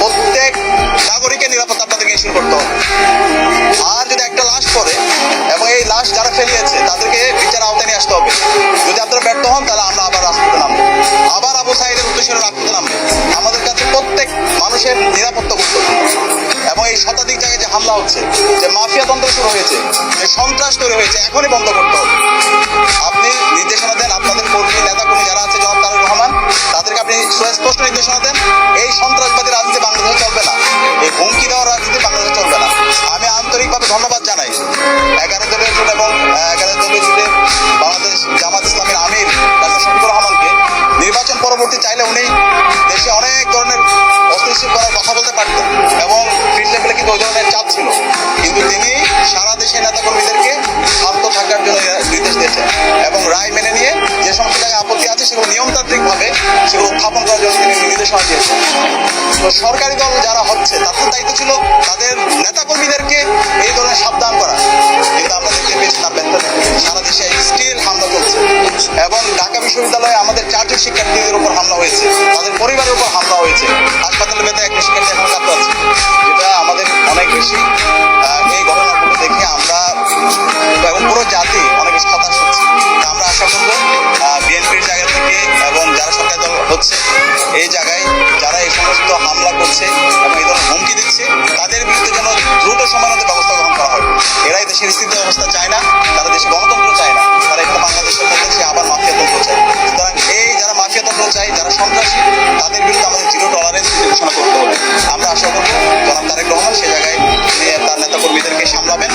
প্রত্যেক নাগরিকের নিরাপত্তা আপনাদেরকে ইস্যু করতে হবে। আর যদি একটা লাশ পড়ে, এবং এই লাশ যারা ফেলিয়েছে, তাদেরকে বিচার আওতায় নিয়ে আসতে হবে। যদি আপনারা ব্যর্থ হন, তাহলে আমরা আবার রাজপথে নামবো। আবার আবু সাইদের উদ্দেশ্যে রাজপথে নামবো। আমাদের কাছে প্রত্যেক মানুষের নিরাপত্তা গুরুত্বপূর্ণ। এবং এই শতাধিক জায়গায় যে হামলা হচ্ছে, যে মাফিয়া তন্ত্র শুরু হয়েছে, যে সন্ত্রাস তৈরি হয়েছে, এখনই বন্ধ করতে হবে। আপনি নির্দেশনা দেন, আপনাদের কর্মী, নেতাকর্মী যারা আছে, জনাব তারেক রহমান, তাদেরকে আপনি সুস্পষ্ট নির্দেশনা দেন, এই সন্ত্রাসবাদী ধন্যবাদ জানাই। এগারো দলীয় জোট এবং এগারো দলীয় জোটে বাংলাদেশ জামাত ইসলামের আমির ডাক্তার শফিকুর রহমানকে নির্বাচন পরবর্তী চাইলে উনি দেশে অনেক ধরনের অস্থিতিশীল করার কথা বলতে পারতেন এবং ফিল্ড লেভেলে কিন্তু ওই ধরনের চাপ ছিল। কিন্তু তিনি আছে, সেগুলো নিয়মতান্ত্রিকভাবে সেগুলো উত্থাপন করার জন্য তিনি নির্দেশনা দিয়েছেন তো সরকারি দল যারা হচ্ছে তাদের দায়িত্ব ছিল তাদের নেতাকর্মীদেরকে এই ধরনের সাবধান করা। কিন্তু আমরা দেখতে পেয়েছি তার ব্যর্থ সারা দেশে স্টিল হামলা চলছে। এবং ঢাকা বিশ্ববিদ্যালয়ে আমাদের চারজন শিক্ষার্থীদের উপর হামলা হয়েছে, তাদের পরিবারের উপর হামলা হয়েছে। হাসপাতালে বেঁধে একটা শিক্ষার্থী এখন কাঁপতে আছে, যেটা আমাদের অনেক বেশি এই ঘটনাগুলো দেখে আমরা এবং পুরো জাতি অনেক বেশি হতাশ হচ্ছে এই জায়গায় যারা এই সমস্ত হামলা করছে এবং এই ধরনের হুমকি দিচ্ছে, তাদের বিরুদ্ধে যেন দ্রুত সময়ের ব্যবস্থা গ্রহণ করা হয়। এরাই দেশের স্থিতি অবস্থা চায় না, তারা দেশে গণতন্ত্র চায় না, তারা এখানে বাংলাদেশের মধ্যে সে আবার মাফিয়া তন্ত্র চায়। সুতরাং এই যারা মাফিয়া তন্ত্র চায়, যারা সন্ত্রাসী, তাদের বিরুদ্ধে আমাদের জিরো টলারেন্স ঘোষণা করতে হবে। আমরা আশা করব জনাব তারেক রহমান সে জায়গায় তার নেতাকর্মীদেরকে সামলাবেন।